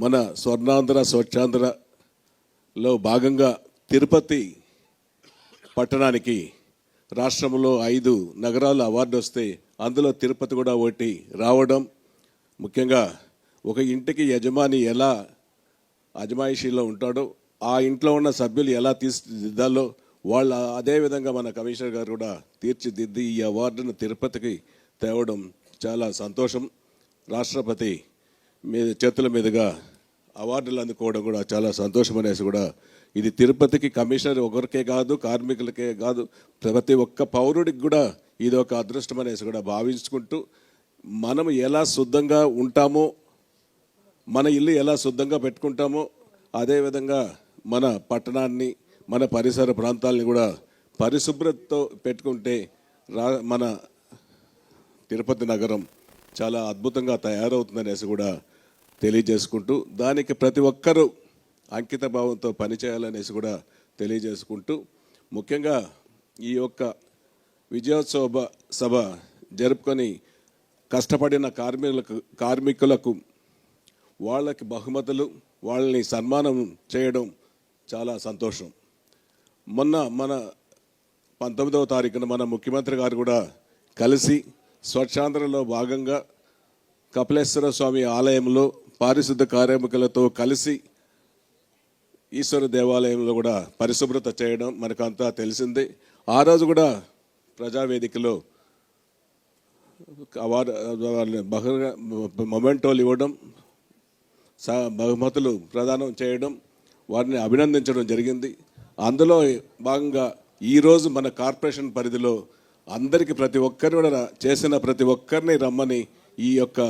మన స్వర్ణాంధ్ర స్వచ్ఛాంధ్రలో భాగంగా తిరుపతి పట్టణానికి రాష్ట్రంలో ఐదు నగరాలు అవార్డు వస్తే అందులో తిరుపతి కూడా ఒకటి రావడం. ముఖ్యంగా ఒక ఇంటికి యజమాని ఎలా అజమాయిషీలో ఉంటాడో ఆ ఇంట్లో ఉన్న సభ్యులు ఎలా తీర్చిదిద్దాలో వాళ్ళ అదే విధంగా మన కమిషనర్ గారు కూడా తీర్చిదిద్ది ఈ అవార్డును తిరుపతికి తేవడం చాలా సంతోషం. రాష్ట్రపతి మీద చేతుల మీదుగా అవార్డులు అందుకోవడం కూడా చాలా సంతోషం అనేసి కూడా ఇది తిరుపతికి కమిషనర్ ఒకరికే కాదు కార్మికులకే కాదు ప్రతి ఒక్క పౌరుడికి కూడా ఇది ఒక అదృష్టం అనేసి కూడా భావించుకుంటూ మనం ఎలా శుద్ధంగా ఉంటామో మన ఇల్లు ఎలా శుద్ధంగా పెట్టుకుంటామో అదేవిధంగా మన పట్టణాన్ని మన పరిసర ప్రాంతాలని కూడా పరిశుభ్రతతో పెట్టుకుంటే రా మన తిరుపతి నగరం చాలా అద్భుతంగా తయారవుతుందనేసి కూడా తెలియజేసుకుంటూ దానికి ప్రతి ఒక్కరూ అంకిత భావంతో పనిచేయాలనేసి కూడా తెలియజేసుకుంటూ ముఖ్యంగా ఈ యొక్క విజయోత్సవ సభ జరుపుకొని కష్టపడిన కార్మికులకు కార్మికులకు వాళ్ళకి బహుమతులు వాళ్ళని సన్మానం చేయడం చాలా సంతోషం. మొన్న మన పంతొమ్మిదవ తారీఖున మన ముఖ్యమంత్రి గారు కూడా కలిసి స్వచ్ఛాంధ్రలో భాగంగా కపిలేశ్వర స్వామి ఆలయంలో పారిశుద్ధ కార్మికులతో కలిసి ఈశ్వర దేవాలయంలో కూడా పరిశుభ్రత చేయడం మనకంతా తెలిసింది. ఆ రోజు కూడా ప్రజావేదికలో అవార్డు మొమెంటోలు ఇవ్వడం స- బహుమతులు ప్రదానం చేయడం వారిని అభినందించడం జరిగింది. అందులో భాగంగా ఈరోజు మన కార్పొరేషన్ పరిధిలో అందరికీ ప్రతి ఒక్కరిని కూడా చేసిన ప్రతి ఒక్కరిని రమ్మని ఈ యొక్క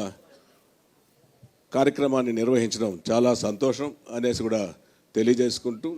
కార్యక్రమాన్ని నిర్వహించడం చాలా సంతోషం అనేసి కూడా తెలియజేసుకుంటూ